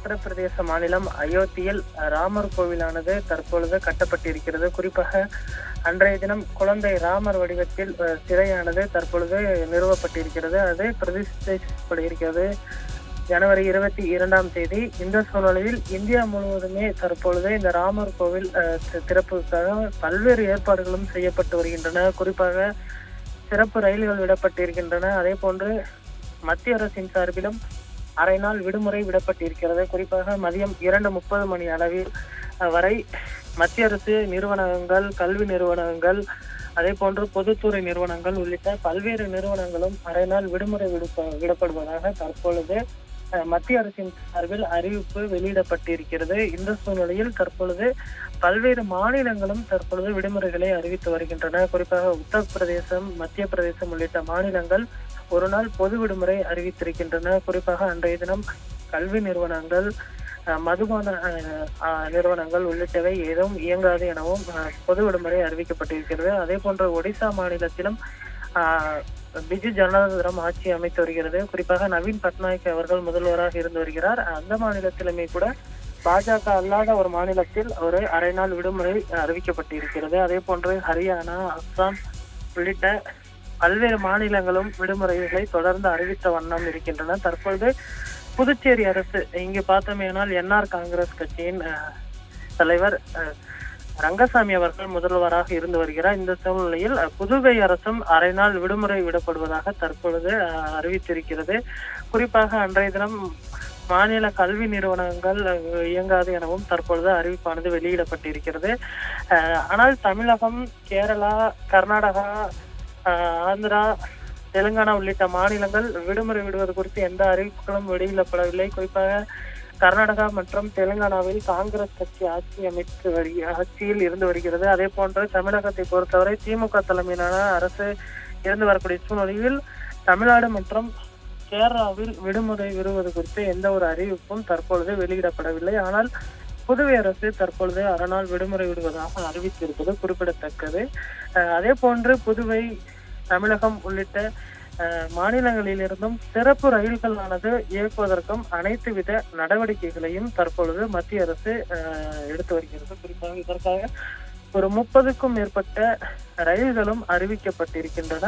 உத்தரப்பிரதேச மாநிலம் அயோத்தியில் ராமர் கோவிலானது தற்பொழுது கட்டப்பட்டிருக்கிறது. குறிப்பாக அன்றைய தினம் குழந்தை ராமர் வடிவத்தில் சிலையானது தற்பொழுது நிறுவப்பட்டிருக்கிறது. அது பிரதிஷ்டைப்பட்டிருக்கிறது. ஜனவரி இருபத்தி இரண்டாம் தேதி இந்த சூழ்நிலையில் இந்தியா முழுவதுமே தற்பொழுது இந்த ராமர் கோவில் திறப்புக்காக பல்வேறு ஏற்பாடுகளும் செய்யப்பட்டு வருகின்றன. குறிப்பாக சிறப்பு ரயில்கள் விடப்பட்டிருக்கின்றன. அதே போன்று மத்திய அரசின் சார்பிலும் அரை நாள் விடுமுறை விடப்பட்டிருக்கிறது. குறிப்பாக மதியம் இரண்டு முப்பது மணி அளவில் வரை மத்திய அரசு நிறுவனங்கள் கல்வி நிறுவனங்கள் அதே போன்று பொதுத்துறை நிறுவனங்கள் உள்ளிட்ட பல்வேறு நிறுவனங்களும் அரை நாள் விடுமுறை விடுப்ப விடப்படுவதாக தற்பொழுது மத்திய அரசின் சார்பில் அறிவிப்பு வெளியிடப்பட்டிருக்கிறது. இந்த சூழ்நிலையில் தற்பொழுது பல்வேறு மாநிலங்களும் தற்பொழுது விடுமுறைகளை அறிவித்து வருகின்றன. குறிப்பாக உத்தரப்பிரதேசம் மத்திய பிரதேசம் உள்ளிட்ட மாநிலங்கள் ஒரு நாள் பொது விடுமுறை அறிவித்திருக்கின்றன. குறிப்பாக அன்றைய தினம் கல்வி நிறுவனங்கள் அஹ், மதுபான அஹ், அஹ், நிறுவனங்கள் உள்ளிட்டவை ஏதும் இயங்காது எனவும் அஹ், பொது விடுமுறை அறிவிக்கப்பட்டிருக்கிறது. அதே போன்று ஒடிசா மாநிலத்திலும் பிஜு ஜனதாதளம் ஆட்சி அமைத்து வருகிறது. குறிப்பாக நவீன் பட்நாயக் அவர்கள் முதல்வராக இருந்து வருகிறார். அந்த மாநிலத்திலுமே கூட பாஜக அல்லாத ஒரு மாநிலத்தில் ஒரு அரை நாள் விடுமுறை அறிவிக்கப்பட்டிருக்கிறது. அதே போன்று ஹரியானா அஸ்ஸாம் உள்ளிட்ட பல்வேறு மாநிலங்களும் விடுமுறைகளை தொடர்ந்து அறிவித்த வண்ணம் இருக்கின்றன. தற்பொழுது புதுச்சேரி அரசு இங்கு பார்த்தோமேனால் என்ஆர் காங்கிரஸ் கட்சியின் தலைவர் ரங்கசாமி அவர்கள் முதல்வராக இருந்து வருகிறார். இந்த சூழ்நிலையில் புதுவை அரசும் அரை நாள் விடுமுறை விடப்படுவதாக தற்பொழுது அஹ், அறிவித்திருக்கிறது. குறிப்பாக அன்றைய தினம் மாநில கல்வி நிறுவனங்கள் இயங்காது எனவும் தற்பொழுது அறிவிப்பானது வெளியிடப்பட்டிருக்கிறது. அஹ், ஆனால் தமிழகம் கேரளா கர்நாடகா ஆந்திரா தெலுங்கானா உள்ளிட்ட மாநிலங்கள் விடுமுறை விடுவது குறித்து எந்த அறிவிப்புகளும் வெளியிடப்படவில்லை. குறிப்பாக கர்நாடகா மற்றும் தெலுங்கானாவில் காங்கிரஸ் கட்சி ஆட்சி அமைத்து வரி ஆட்சியில் இருந்து வருகிறது. அதே போன்று தமிழகத்தை பொறுத்தவரை திமுக தலைமையிலான அரசு இருந்து வரக்கூடிய சூழ்நிலையில் தமிழ்நாடு மற்றும் கேரளாவில் விடுமுறை விடுவது குறித்து எந்த ஒரு அறிவிப்பும் தற்பொழுது வெளியிடப்படவில்லை. ஆனால் புதுவை அரசு தற்பொழுது அரைநாள் விடுமுறை விடுவதாக அறிவித்திருப்பது குறிப்பிடத்தக்கது. அதே போன்று புதுவை தமிழகம் உள்ளிட்ட மாநிலங்களிலிருந்தும் சிறப்பு ரயில்களானது இயக்குவதற்கும் அனைத்து வித நடவடிக்கைகளையும் தற்பொழுது மத்திய அரசு எடுத்து வருகிறது. குறிப்பாக இதற்காக ஒரு முப்பதுக்கும் மேற்பட்ட ரயில்களும் அறிவிக்கப்பட்டிருக்கின்றன.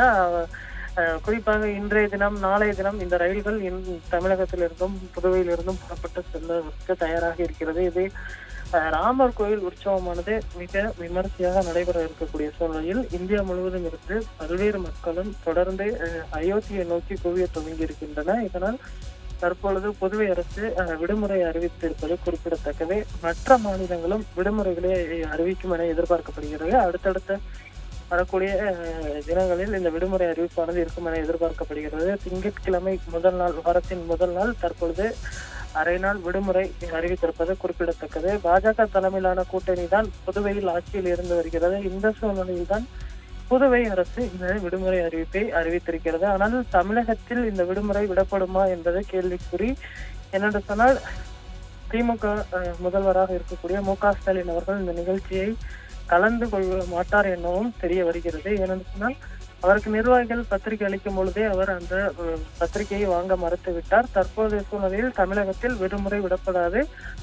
குறிப்பாக இன்றைய தினம் நாளைய தினம் இந்த ரயில்கள் இன் தமிழகத்திலிருந்தும் புதுவையிலிருந்தும் புறப்பட்டு செல்வதற்கு தயாராக இருக்கிறது. இது ராமர் கோயில் உற்சவமானது மிக விமர்சையாக நடைபெற இருக்கக்கூடிய சூழ்நிலையில் இந்தியா முழுவதும் இருந்து பல்வேறு மக்களும் தொடர்ந்து அயோத்தியை நோக்கி குவிய துவங்கி இருக்கின்றன இதனால் தற்பொழுது புதுவை அரசு விடுமுறை அறிவித்திருப்பது குறிப்பிடத்தக்கது. மற்ற மாநிலங்களும் விடுமுறைகளை அறிவிக்கும் என எதிர்பார்க்கப்படுகிறது. அடுத்தடுத்த வரக்கூடிய தினங்களில் இந்த விடுமுறை அறிவிப்பானது இருக்கும் என எதிர்பார்க்கப்படுகிறது. திங்கட்கிழமை முதல் நாள் வாரத்தின் முதல் நாள் தற்பொழுது அரை நாள் விடுமுறை அறிவித்திருப்பது குறிப்பிடத்தக்கது. பாஜக தலைமையிலான கூட்டணி தான் புதுவையில் ஆட்சியில் இருந்து வருகிறது. இந்த சூழ்நிலையில் தான் புதுவை அரசு இந்த விடுமுறை அறிவிப்பை அறிவித்திருக்கிறது. ஆனால் தமிழகத்தில் இந்த விடுமுறை விடப்படுமா என்பது கேள்விக்குறி என்னென்று சொன்னால் திமுக முதல்வராக இருக்கக்கூடிய மு க ஸ்டாலின் அவர்கள் இந்த நிகழ்ச்சியை கலந்து கொள்ள மாட்டார் எனவும் தெரிய வருகிறது. ஏனென்று சொன்னால் அவருக்கு நிர்வாகிகள் பத்திரிகை அளிக்கும் பொழுதே அவர் அந்த பத்திரிகையை வாங்க மறுத்துவிட்டார். தற்போதைய சூழ்நிலையில் தமிழகத்தில் விடுமுறை விடப்படாது.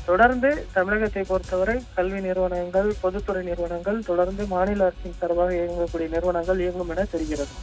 தொடர்ந்து தமிழகத்தை பொறுத்தவரை கல்வி நிறுவனங்கள் பொதுத்துறை நிறுவனங்கள் தொடர்ந்து மாநில அரசின் சார்பாக இயங்கக்கூடிய நிறுவனங்கள் இயங்கும் என தெரிகிறது.